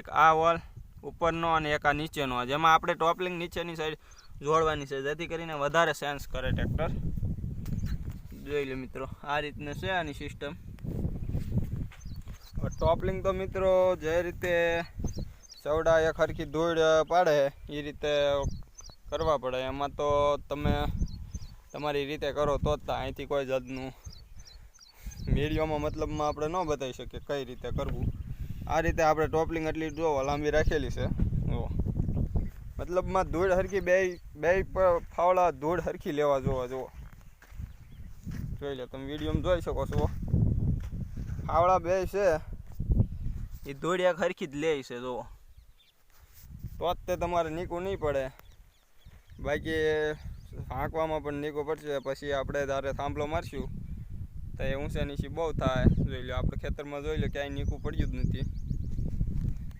એક આ વોલ ઉપરનો અને એક આ નીચેનો જેમાં આપણે ટોપલિંગ નીચેની સાઈડ જોડવાની છે. જેથી કરીને વધારે સેન્સ કરે ટ્રેક્ટર જોઈ લો મિત્રો, આ રીતનું છે આની સિસ્ટમ ટોપલિંગ તો મિત્રો જે રીતે ચવડા એક હરખી ધૂળ પાડે, એ રીતે કરવા પડે. એમાં તો તમે તમારી રીતે કરો તો જ. અહીંથી કોઈ જાતનું મીડિયોમાં મતલબમાં આપણે ન બતાવી શકીએ કઈ રીતે કરવું. આ રીતે આપણે ટોપલિંગ એટલી જો લાંબી રાખેલી છે. જુઓ મતલબમાં ધૂળ હરખી બે બે ફાવડા ધૂળ હરખી લેવા જોવા જુઓ જોઈ લે, તમે વિડીયોમાં જોઈ શકો છો. ફાવડા બે છે. એ ધૂળ એક હરખી જ લે છે જુઓ તો જ તે તમારે નીકું નહીં પડે. બાકી હાંકવામાં પણ નીકું પડશે. પછી આપણે તારે થાંભલો મારશું. તો એ ઊંચા નીચી બહુ થાય, જોઈ લો આપણે ખેતરમાં જોઈ લો ક્યાંય નીકું પડ્યું જ નથી.